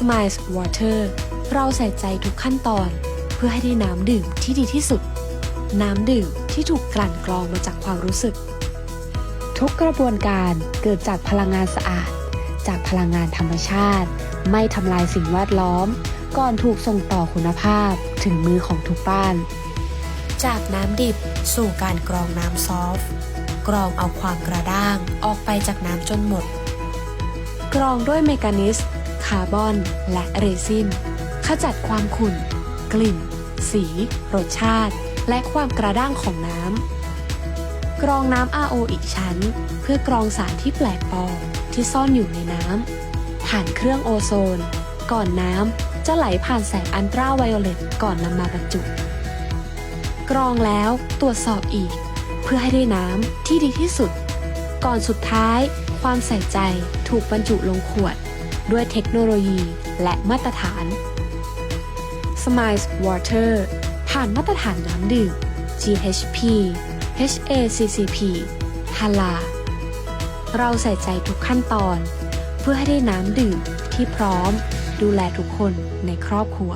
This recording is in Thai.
Smiles Water เราใส่ใจทุกขั้นตอน เพื่อให้ได้น้ำดื่มที่ดีที่สุด น้ำดื่มที่ถูกกลั่นกรองมาจากความรู้สึก ทุกกระบวนการเกิดจากพลังงานสะอาด จากพลังงานธรรมชาติ ไม่ทำลายสิ่งแวดล้อม ก่อนถูกส่งต่อคุณภาพถึงมือของทุกบ้าน จากน้ำดิบสู่การกรองน้ำซอฟต์กรองเอาความกระด้างออกไปจากน้ำจนหมด กรองด้วยเมกานิส คาร์บอน และเรซิน ขจัดความขุ่น กลิ่น สี รสชาติ และความกระด้างของน้ำ กรองน้ำ RO อีกชั้น เพื่อกรองสารที่แปลกปลอมที่ซ่อนอยู่ในน้ำ ผ่านเครื่องโอโซน ก่อนน้ำจะไหลผ่านแสงอันตราไวโอเลตก่อนนำมาบรรจุ กรองแล้วตรวจสอบอีก เพื่อให้ได้น้ำที่ดีที่สุด ก่อนสุดท้ายความใส่ใจถูกบรรจุลงขวด ด้วยเทคโนโลยีและมาตรฐาน Smiles Water ผ่านมาตรฐานน้ำดื่ม GHP HACCP h a l a เราใส่ใจทุกขั้นตอน เพื่อให้ได้น้ำดื่มที่พร้อมดูแลทุกคนในครอบครัว